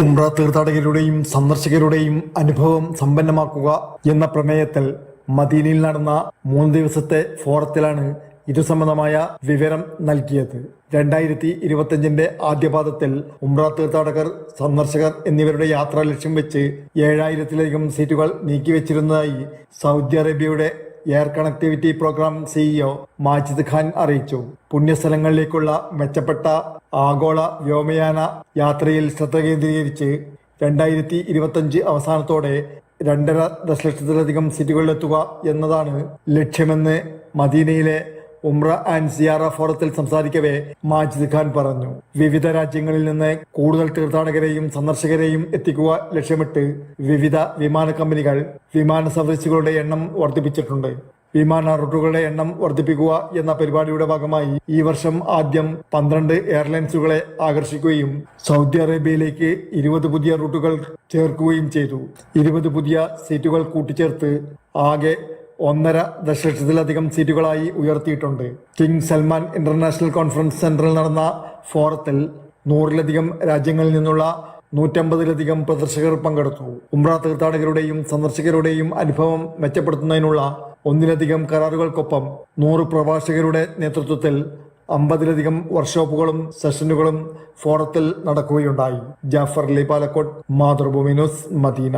ഉംറ തീർത്ഥാടകരുടെയും സന്ദർശകരുടെയും അനുഭവം സമ്പന്നമാക്കുക എന്ന പ്രമേയത്തിൽ മദീനയിൽ നടന്ന മൂന്ന് ദിവസത്തെ ഫോറത്തിലാണ് ഇതു സംബന്ധമായ വിവരം നൽകിയത്. രണ്ടായിരത്തി ഇരുപത്തിയഞ്ചിന്റെ ആദ്യപാദത്തിൽ ഉംറ തീർത്ഥാടകർ സന്ദർശകർ എന്നിവരുടെ യാത്രാ ലക്ഷ്യം വെച്ച് ഏഴായിരത്തിലധികം സീറ്റുകൾ നീക്കിവെച്ചിരുന്നതായി സൗദി അറേബ്യയുടെ air connectivity program CEO Majid Khan അറിയിച്ചു. പുണ്യസ്ഥലങ്ങളിലേക്കുള്ള മെച്ചപ്പെട്ട ആഗോള വ്യോമയാന യാത്രയിൽ ശ്രദ്ധ കേന്ദ്രീകരിച്ച് രണ്ടായിരത്തി ഇരുപത്തഞ്ച് അവസാനത്തോടെ രണ്ടര ദശലക്ഷത്തിലധികം സീറ്റുകളിലെത്തുക എന്നതാണ് ലക്ഷ്യമെന്ന് മദീനയിലെ ഉംറ ആൻഡ് സിയാറ ഫോറത്തിൽ സംസാരിക്കവേ മാജിദ് ഖാൻ പറഞ്ഞു. വിവിധ രാജ്യങ്ങളിൽ നിന്ന് കൂടുതൽ തീർത്ഥാടകരെയും സന്ദർശകരെയും എത്തിക്കുക ലക്ഷ്യമിട്ട് വിവിധ വിമാന കമ്പനികൾ വിമാന സർവീസുകളുടെ എണ്ണം വർദ്ധിപ്പിച്ചിട്ടുണ്ട്. വിമാന റൂട്ടുകളുടെ എണ്ണം വർദ്ധിപ്പിക്കുക എന്ന പരിപാടിയുടെ ഭാഗമായി ഈ വർഷം ആദ്യം പന്ത്രണ്ട് എയർലൈൻസുകളെ ആകർഷിക്കുകയും സൗദി അറേബ്യയിലേക്ക് ഇരുപത് പുതിയ റൂട്ടുകൾ ചേർക്കുകയും ചെയ്തു. ഇരുപത് പുതിയ സീറ്റുകൾ കൂട്ടിച്ചേർത്ത് ആകെ ഒന്നര ദശലക്ഷത്തിലധികം സീറ്റുകളായി ഉയർത്തിയിട്ടുണ്ട്. കിങ് സൽമാൻ ഇന്റർനാഷണൽ കോൺഫറൻസ് സെന്ററിൽ നടന്ന ഫോറത്തിൽ നൂറിലധികം രാജ്യങ്ങളിൽ നിന്നുള്ള നൂറ്റമ്പതിലധികം പ്രദർശകർ പങ്കെടുത്തു. ഉംറ തീർത്ഥാടകരുടെയും സന്ദർശകരുടെയും അനുഭവം മെച്ചപ്പെടുത്തുന്നതിനുള്ള ഒന്നിലധികം കരാറുകൾക്കൊപ്പം നൂറ് പ്രഭാഷകരുടെ നേതൃത്വത്തിൽ അമ്പതിലധികം വർക്ക്ഷോപ്പുകളും സെഷനുകളും ഫോറത്തിൽ നടക്കുകയുണ്ടായി. Jafar Ali Palakkode Mathrubhumi news Medina.